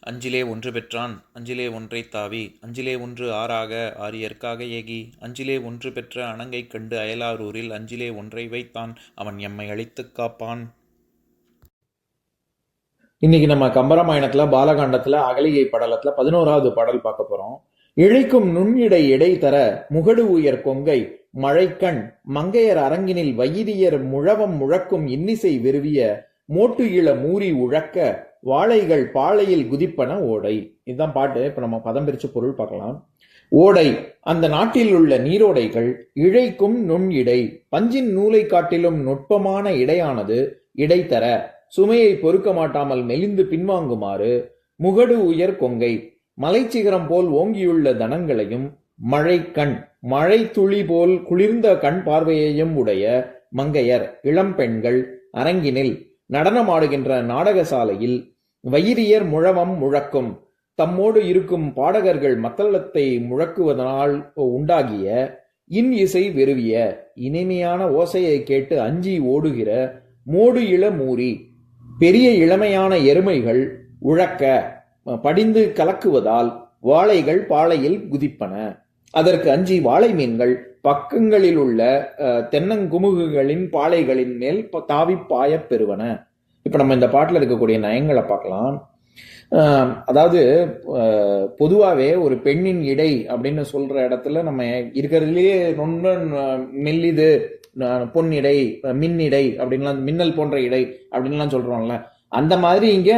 அஞ்சிலே ஒன்று பெற்றான் அஞ்சிலே ஒன்றை தாவி அஞ்சிலே ஒன்று ஆறாக ஆரியற்காக ஏகி அஞ்சிலே ஒன்று பெற்ற அணங்கை கண்டு அயலாரூரில் அஞ்சிலே ஒன்றை வைத்தான் அவன் எம்மை அழித்துக் காப்பான். இன்னைக்கு நம்ம கம்பராமாயணத்துல பாலகாண்டத்துல அகலிகை படலத்துல பதினோராவது பாடல் பார்க்க போறோம். இழைக்கும் நுண்ணிடை எடை தர முகடு உயர் கொங்கை மழைக்கண் மங்கையர் அரங்கினில் வையிரியர் முழவம் முழக்கும் இன்னிசை விருவிய மோட்டு இள மூரி உழக்க வாழைகள் பாளையில் குதிப்பன ஓடை. இதுதான் பாட்டு. இப்ப நம்ம பதம் பிரிச்சு பொருள் பார்க்கலாம். ஓடை. அந்த நாட்டில் உள்ள நீரோடைகள் இழைக்கும் நுண் இடை பஞ்சின் நூலை காட்டிலும் நுட்பமான இடையானது இடை தர சுமையை பொறுக்க மாட்டாமல் மெலிந்து பின்வாங்குமாறு முகடு உயர் கொங்கை. மலைச்சிகரம் போல் ஓங்கியுள்ள தனங்களையும் மழை கண் மழை துளி போல் குளிர்ந்த கண் பார்வையையும் உடைய மங்கையர் இளம் பெண்கள் அரங்கினில் நடனமாடுகின்ற நாடகசாலையில் வைரியர் முழவம் முழக்கும். தம்மோடு இருக்கும் பாடகர்கள் மத்தளத்தை முழக்குவதனால் உண்டாகிய இன் இசை வெறுவிய இனிமையான ஓசையை கேட்டு அஞ்சி ஓடுகிற மோடு இள மூரி பெரிய இளமையான எருமைகள் உழக்க படிந்து கலக்குவதால் வாழைகள் பாளையில் குதிப்பன. அதற்கு அஞ்சி வாழை மீன்கள் பக்கங்களில் உள்ள தென்னங்குமுகுகளின் பாளைகளின் மேல் ப- தாவி பாயப் பெறுவன. இப்போ நம்ம இந்த பாட்டில் இருக்கக்கூடிய நயங்களை பார்க்கலாம். அதாவது பொதுவாகவே ஒரு பெண்ணின் இடை அப்படின்னு சொல்கிற இடத்துல நம்ம இருக்கிறதுலேயே ரொம்ப மெல்லிது பொன் பொன்னிடை மின் மின்னிடை அப்படின்லாம் மின்னல் போன்ற இடை அப்படின்லாம் சொல்கிறோம்ல அந்த மாதிரி இங்கே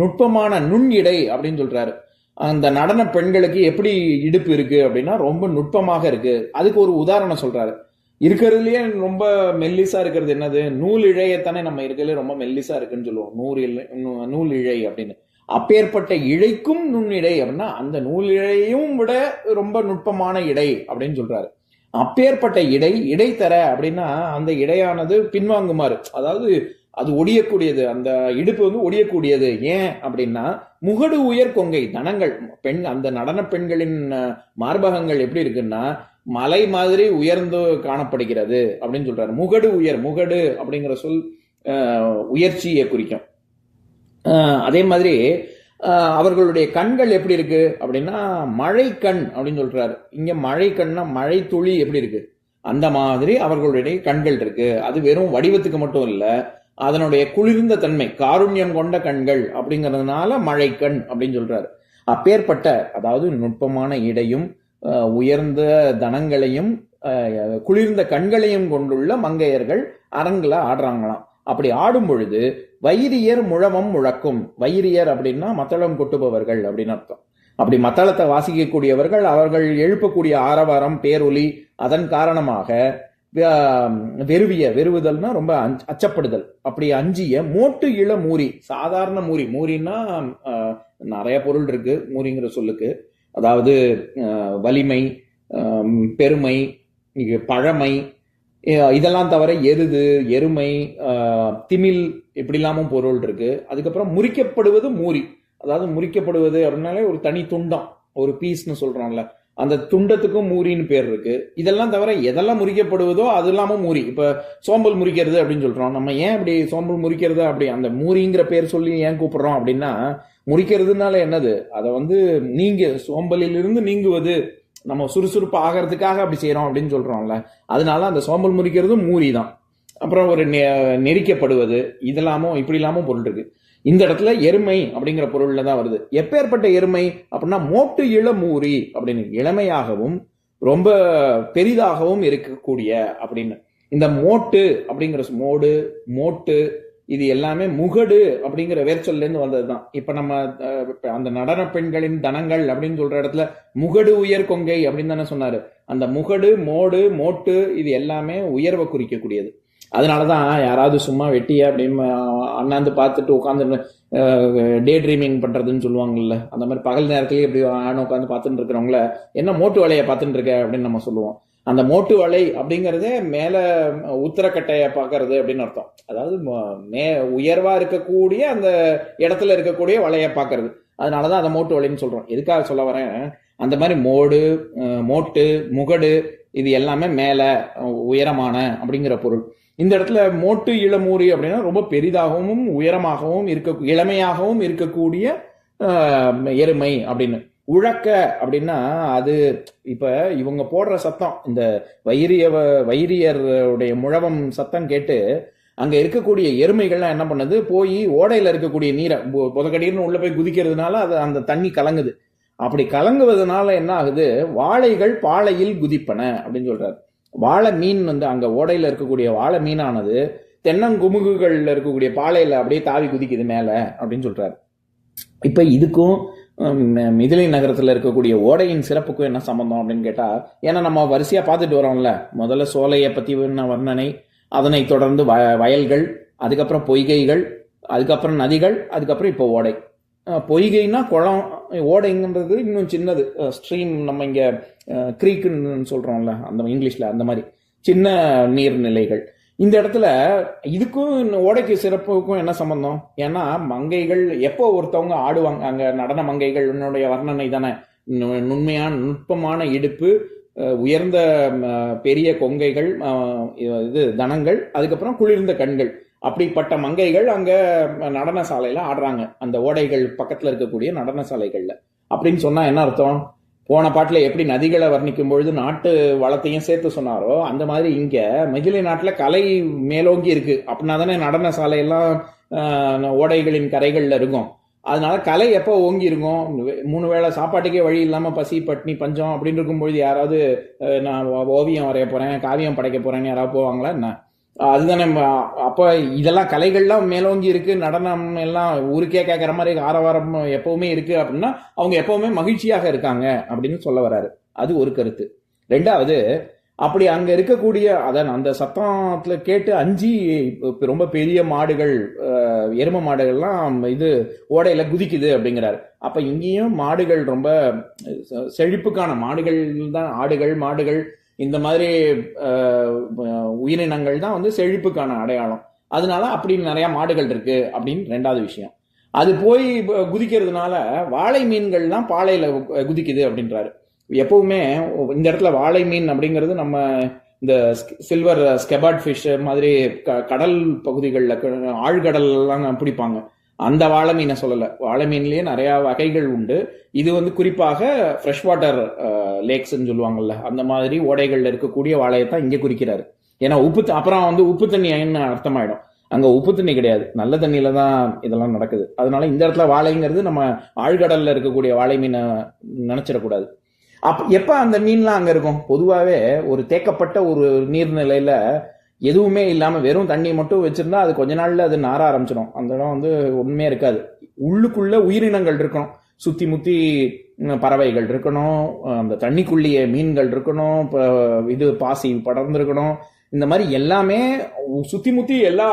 நுட்பமான நுண் இடை அப்படின்னு சொல்கிறாரு அந்த நடன பெண்களுக்கு எப்படி இடுப்பு இருக்குது அப்படின்னா ரொம்ப நுட்பமாக இருக்குது அதுக்கு ஒரு உதாரணம் சொல்கிறாரு இருக்கிறதுலயே ரொம்ப மெல்லிசா இருக்கிறது என்னது? நூல் இழையத்தானே நம்ம இருக்கிறதுல ரொம்ப மெல்லிசா இருக்குன்னு சொல்லுவோம். நூறு இழை நூ- நூல் இழை அப்படின்னு. அப்பேற்பட்ட இழைக்கும் நுண்ணிடை அப்படின்னா அந்த நூல் இழையும் விட ரொம்ப நுட்பமான இடை அப்படின்னு சொல்றாரு. அப்பேற்பட்ட இடை இடை தர அப்படின்னா அந்த இடையானது பின்வாங்குமாறு. அதாவது அது ஒடியக்கூடியது. அந்த இடுப்பு வந்து ஒடியக்கூடியது. ஏன் அப்படின்னா முகடு உயர் கொங்கை தனங்கள். பெண் அந்த நடன பெண்களின் மார்பகங்கள் எப்படி இருக்குன்னா மலை மாதிரி உயர்ந்து காணப்படுகிறது அப்படின்னு சொல்றாரு. முகடு உயர் முகடு அப்படிங்கிற சொல் உயர்ச்சியை குறிக்கும். அதே மாதிரி அவர்களுடைய கண்கள் எப்படி இருக்கு அப்படின்னா மழை கண் அப்படின்னு சொல்றாரு. இங்க மழை கண்ணா மழை துளி எப்படி இருக்கு? அந்த மாதிரி அவர்களுடைய கண்கள் இருக்கு. அது வெறும் வடிவத்துக்கு மட்டும் இல்லை அதனுடைய குளிர்ந்த தன்மை காருண்யம் கொண்ட கண்கள் அப்படிங்கிறதுனால மழை கண் அப்படின்னு சொல்றாரு. அப்பேற்பட்ட அதாவது நுட்பமான இடையும் உயர்ந்த தனங்களையும் குளிர்ந்த கண்களையும் கொண்டுள்ள மங்கையர்கள் அரங்கில் ஆடுறாங்களாம். அப்படி ஆடும் பொழுது வைரியர் முழமம் முழக்கும். வைரியர் அப்படின்னா மத்தளம் கொட்டுபவர்கள் அப்படின்னு அர்த்தம். அப்படி மத்தளத்தை வாசிக்கக்கூடியவர்கள் அவர்கள் எழுப்பக்கூடிய ஆரவாரம் பேரொலி அதன் காரணமாக வெறுவிய வெறுவுதல்னா ரொம்ப அச்சப்படுதல். அப்படி அஞ்சிய மோட்டு இள மூரி சாதாரண மூரி. மூரின்னா நிறைய பொருள் இருக்கு மூரிங்கிற சொல்லுக்கு. அதாவது வலிமை பெருமை பழமை இதெல்லாம் தவிர எருது எருமை திமில் இப்படிலாமும் பொருள் இருக்கு. அதுக்கப்புறம் முறிக்கப்படுவது மூரி. அதாவது முறிக்கப்படுவது அப்படின்னாலே ஒரு தனி துண்டம் ஒரு பீஸ்னு சொல்றோம்ல அந்த துண்டத்துக்கும் மூரின்னு பேர் இருக்கு. இதெல்லாம் தவிர எதெல்லாம் முறிக்கப்படுவதோ அது இல்லாமல் மூரி. இப்போ சோம்பல் முறிக்கிறது அப்படின்னு சொல்றோம். நம்ம ஏன் அப்படி சோம்பல் முறிக்கிறது அப்படி? அந்த மூரிங்கிற பேர் சொல்லி ஏன் கூப்பிடுறோம் அப்படின்னா முறிக்கிறதுனால என்னது? அதை வந்து நீங்க சோம்பலிலிருந்து நீங்குவது. நம்ம சுறுசுறுப்பு ஆகிறதுக்காக அப்படி செய்கிறோம் அப்படின்னு சொல்கிறோம்ல அதனால அந்த சோம்பல் முறிக்கிறதும் மூரி தான் அப்புறம் ஒரு நெ- நெரிக்கப்படுவது. இதெல்லாமும் இப்படி இல்லாமல் பொருள் இருக்குது இந்த இடத்துல எருமை அப்படிங்கிற பொருள்ல தான் வருது. எப்பேற்பட்ட எருமை அப்படின்னா மோட்டு இளமூரி அப்படின்னு இளமையாகவும் ரொம்ப பெரிதாகவும் இருக்கக்கூடிய அப்படின்னு. இந்த மோட்டு அப்படிங்கிற மோடு மோட்டு இது எல்லாமே முகடு அப்படிங்கிற வேர்ச்சொல்லேருந்து வந்தது தான் இப்ப நம்ம அந்த நடன பெண்களின் தனங்கள் அப்படின்னு சொல்ற இடத்துல முகடு உயர் கொங்கை அப்படின்னு தானே சொன்னாரு. அந்த முகடு மோடு மோட்டு இது எல்லாமே உயர்வை குறிக்கக்கூடியது. அதனால தான் யாராவது சும்மா வெட்டியா அப்படின்னு அண்ணாந்து பார்த்துட்டு உட்காந்து டே ட்ரீமிங் பண்ணுறதுன்னு சொல்லுவாங்கல்ல அந்த மாதிரி பகல் நேரத்துலேயே இப்படி ஆன உட்காந்து பார்த்துட்டு இருக்கிறவங்கள என்ன மோட்டு வேலையை பார்த்துட்டு இருக்க அப்படின்னு நம்ம சொல்லுவோம். அந்த மோட்டு வலை அப்படிங்கிறதே மேலே உத்தரக்கட்டையை பார்க்கறது அப்படின்னு அர்த்தம். அதாவது ம- மே உயர்வாக இருக்கக்கூடிய அந்த இடத்துல இருக்கக்கூடிய வலையை பார்க்கறது. அதனால தான் அதை மோட்டு வலைன்னு சொல்கிறோம் எதுக்காக சொல்ல வரேன்? அந்த மாதிரி மோடு மோட்டு முகடு இது எல்லாமே மேலே உயரமான அப்படிங்கிற பொருள். இந்த இடத்துல மோட்டு இளமூரி அப்படின்னா ரொம்ப பெரிதாகவும் உயரமாகவும் இருக்க இளமையாகவும் இருக்கக்கூடிய எருமை அப்படின்னு. உழக்க அப்படின்னா அது இப்ப இவங்க போடுற சத்தம் இந்த வைரிய வைரியருடைய முழவம் சத்தம் கேட்டு அங்க இருக்கக்கூடிய எருமைகள்லாம் என்ன பண்ணுது? போய் ஓடையில இருக்கக்கூடிய நீரை புதக்கடின்னு உள்ள போய் குதிக்கிறதுனால அது அந்த தண்ணி கலங்குது. அப்படி கலங்குவதனால என்ன ஆகுது? வாழைகள் பாலையில் குதிப்பன அப்படின்னு சொல்றாரு. வாழை மீன் வந்து அங்க ஓடையில இருக்கக்கூடிய வாழை மீனானது தென்னங்குமுகுகள்ல இருக்கக்கூடிய பாலையில அப்படியே தாவி குதிக்குது மேல அப்படின்னு சொல்றாரு. இப்ப இதுக்கும் மிதிலை நகரத்துல இருக்கக்கூடிய ஓடையின் சிறப்புக்கும் என்ன சம்பந்தம் அப்படின்னு கேட்டா ஏன்னா நம்ம வரிசையா பார்த்துட்டு வரோம்ல. முதல்ல சோலையை பத்தி வர்ணனை அதனை தொடர்ந்து வ- வயல்கள் அதுக்கப்புறம் பொய்கைகள் அதுக்கப்புறம் நதிகள் அதுக்கப்புறம் இப்போ ஓடை. பொய்கைன்னா குளம் ஓடைங்கிறது இன்னும் சின்னது. ஸ்ட்ரீம் நம்ம இங்கே க்ரீக்குன்னு சொல்கிறோம்ல அந்த இங்கிலீஷில் அந்த மாதிரி. சின்ன நீர்நிலைகள். இந்த இடத்துல இதுக்கும் ஓடைக்கு சிறப்புக்கும் என்ன சம்பந்தம்? ஏன்னா மங்கைகள் எப்போ ஒருத்தவங்க ஆடுவாங்க அங்கே நடன மங்கைகள் உன்னுடைய வர்ணனை தானே. நு- நுண்மையான நுட்பமான இடுப்பு உயர்ந்த பெரிய கொங்கைகள் இது தனங்கள் அதுக்கப்புறம் குளிர்ந்த கண்கள். அப்படிப்பட்ட மங்கைகள் அங்க நடன சாலையில ஆடுறாங்க. அந்த ஓடைகள் பக்கத்துல இருக்கக்கூடிய நடன சாலைகள்ல அப்படின்னு சொன்னா என்ன அர்த்தம்? போன பாட்டுல எப்படி நதிகளை வர்ணிக்கும் பொழுது நாட்டு வளத்தையும் சேர்த்து சொன்னாரோ அந்த மாதிரி இங்க மகிழை நாட்டுல கலை மேலோங்கி இருக்கு. அப்படின்னா தானே நடன சாலையெல்லாம் ஓடைகளின் கரைகள்ல இருக்கும். அதனால கலை எப்போ ஓங்கி இருக்கும்? மூணு வேளை சாப்பாட்டுக்கே வழி இல்லாம பசி பட்னி பஞ்சம் அப்படின்னு இருக்கும்பொழுது யாராவது நான் ஓவியம் வரைய போறேன் காவியம் படைக்க போறேன்னு யாராவது போவாங்களா? என்ன? அதுதானே அப்போ இதெல்லாம் கலைகள்லாம் மேலோங்கி இருக்கு நடனம் எல்லாம் ஊருக்கே கேட்குற மாதிரி ஆரவாரம் எப்பவுமே இருக்கு அப்படின்னா அவங்க எப்பவுமே மகிழ்ச்சியாக இருக்காங்க அப்படின்னு சொல்ல வராரு. அது ஒரு கருத்து. ரெண்டாவது அப்படி அங்க இருக்கக்கூடிய அதான் அந்த சத்தத்துல கேட்டு அஞ்சு ரொம்ப பெரிய மாடுகள் எரும மாடுகள்லாம் இது ஓடையில குதிக்குது அப்படிங்கிறாரு. அப்ப இங்கேயும் மாடுகள் ரொம்ப செழிப்புக்கான மாடுகள் தான் ஆடுகள் மாடுகள் இந்த மாதிரி உயிரினங்கள் தான் வந்து செழிப்புக்கான அடையாளம். அதனால அப்படி நிறைய மாடுகள் இருக்கு அப்படின்னு ரெண்டாவது விஷயம். அது போய் குதிக்கிறதுனால வாழை மீன்கள்லாம் பாலையில குதிக்குது அப்படின்றாரு. எப்பவுமே இந்த இடத்துல வாழை மீன் அப்படிங்கிறது நம்ம இந்த சில்வர் ஸ்கெபார்ட் ஃபிஷ் மாதிரி க- கடல் பகுதிகளில் ஆழ்கடல்லாம் பிடிப்பாங்க. அந்த வாழை மீனை சொல்லலை. வாழை மீன்லேயே நிறையா வகைகள் உண்டு. இது வந்து குறிப்பாக ஃப்ரெஷ் வாட்டர் லேக்ஸ்ன்னு சொல்லுவாங்கல்ல அந்த மாதிரி ஓடைகளில் இருக்கக்கூடிய வாழையை தான் இங்கே குறிக்கிறாரு. ஏன்னா உப்பு த- அப்புறம் வந்து உப்பு தண்ணி என்ன அர்த்தமாயிடும். அங்கே உப்பு தண்ணி கிடையாது. நல்ல தண்ணியில தான் இதெல்லாம் நடக்குது. அதனால இந்த இடத்துல வாழைங்கிறது நம்ம ஆழ்கடலில் இருக்கக்கூடிய வாழை மீனை நினச்சிடக்கூடாது. அப் எப்போ அந்த மீன்லாம் அங்கே இருக்கும்? பொதுவாகவே ஒரு தேக்கப்பட்ட ஒரு நீர்நிலையில் எதுவுமே இல்லாமல் வெறும் தண்ணி மட்டும் வச்சிருந்தா அது கொஞ்ச நாள்ல அது நார ஆரம்பிச்சிடும். அந்த இடம் வந்து ஒண்ணுமே இருக்காது. உள்ளுக்குள்ள உயிரினங்கள் இருக்கணும். சுத்தி முத்தி பறவைகள் இருக்கணும். அந்த தண்ணிக்குள்ளேயே மீன்கள் இருக்கணும். இப்போ இது பாசி படர்ந்துருக்கணும். இந்த மாதிரி எல்லாமே சுற்றி சுத்தி முத்தி எல்லா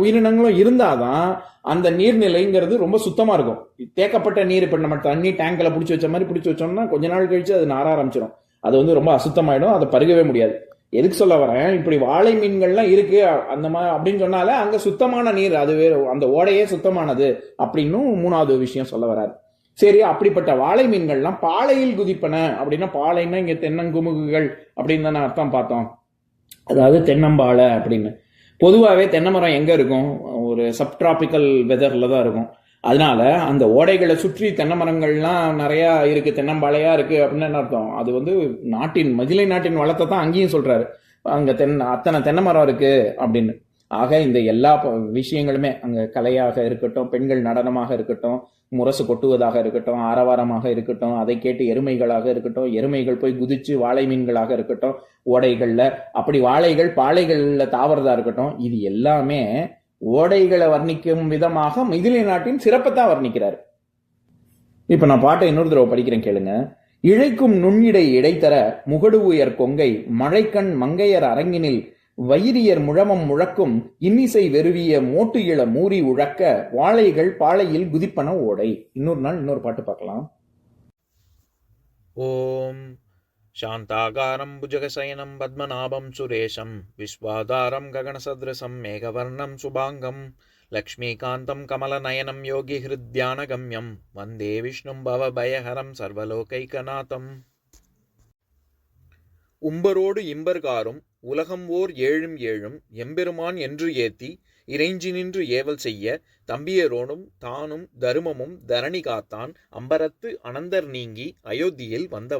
உயிரினங்களும் உயிரினங்களும் இருந்தாதான் அந்த நீர்நிலைங்கிறது ரொம்ப சுத்தமா இருக்கும். தேக்கப்பட்ட நீர் இப்ப நம்ம தண்ணி டேங்க்ல பிடிச்சி வச்ச மாதிரி பிடிச்சி வச்சோம்னா கொஞ்ச நாள் கழிச்சு அது நார ஆரம்பிச்சிடும் அது வந்து ரொம்ப அசுத்தமாயிடும். அதை பருகவே முடியாது. எதுக்கு சொல்ல வரேன்? இப்படி வாழை மீன்கள்லாம் இருக்கு. அந்த மாதிரி அப்படின்னு சொன்னாலே அங்க சுத்தமான நீர் அது வேறு அந்த ஓடையே சுத்தமானது அப்படின்னும் மூணாவது விஷயம் சொல்ல வராரு. சரி அப்படிப்பட்ட வாழை மீன்கள்லாம் பாலையில் குதிப்பன. அப்படின்னா பாலைன்னா இங்க தென்னங்குமுகுகள் அப்படின்னு தானே அர்த்தம் பார்த்தோம். அதாவது தென்னம்பாலை அப்படின்னு. பொதுவாகவே தென்னை மரம் எங்க இருக்கும்? ஒரு சப்ட்ராபிக்கல் வெதர்ல தான் இருக்கும். அதனால அந்த ஓடைகளை சுற்றி தென்னை மரங்கள்லாம் நிறையா இருக்குது தென்னம்பாளையாக இருக்குது அப்படின்னு என்ன அர்த்தம்? அது வந்து நாட்டின் மதிலை நாட்டின் வளத்தை தான் அங்கேயும் சொல்கிறாரு அங்கே தென் அத்தனை தென்னை மரம் இருக்குது அப்படின்னு. ஆக இந்த எல்லா விஷயங்களுமே அங்கே கலையாக இருக்கட்டும் பெண்கள் நடனமாக இருக்கட்டும் முரசு கொட்டுவதாக இருக்கட்டும் ஆரவாரமாக இருக்கட்டும் அதை கேட்டு எருமைகளாக இருக்கட்டும் எருமைகள் போய் குதிச்சு வாழை மீன்களாக இருக்கட்டும் ஓடைகளில். அப்படி வாழைகள் பாலைகளில் தாவறதா இருக்கட்டும் இது எல்லாமே ஓடைகளை வர்ணிக்கும் விதமாக மிதிலை நாட்டின் சிறப்பைத்தான் வர்ணிக்கிறார். இப்ப நான் பாட்டை இன்னொரு தடவை படிக்கிறேன் கேளுங்க. இழைக்கும் நுண்ணிடை இடைத்தர முகடு உயர் கொங்கை மழைக்கண் மங்கையர் அரங்கினில் வயிறியர் முழமம் முழக்கும் இன்னிசை வெறுவிய மோட்டு இள மூறி உழக்க வாழைகள் பாளையில் குதிப்பன ஓடை. இன்னொரு நாள் இன்னொரு பாட்டு பார்க்கலாம். ஓம் शान्ताकारं भुजगशयनं पद्मनाभं सुरेशं विश्वाधारं गगनसदृशं मेघवर्णं शुभाङ्गं लक्ष्मीकान्तं कमलनयनं योगिहृद्यानगम्यं वन्दे विष्णुं भवभयहरं सर्वलोकैकनाथम् உம்பரோடு இம்பர்காரும் உலகம் ஓர் ஏழும் ஏழும் எம்பெருமான் என்று ஏத்தி இறைஞ்சி நின்று ஏவல் செய்ய தம்பியரோடும் தானும் தருமமும் தரணி காத்தான் அம்பரத்து அனந்தர் நீங்கி அயோத்தியில் வந்த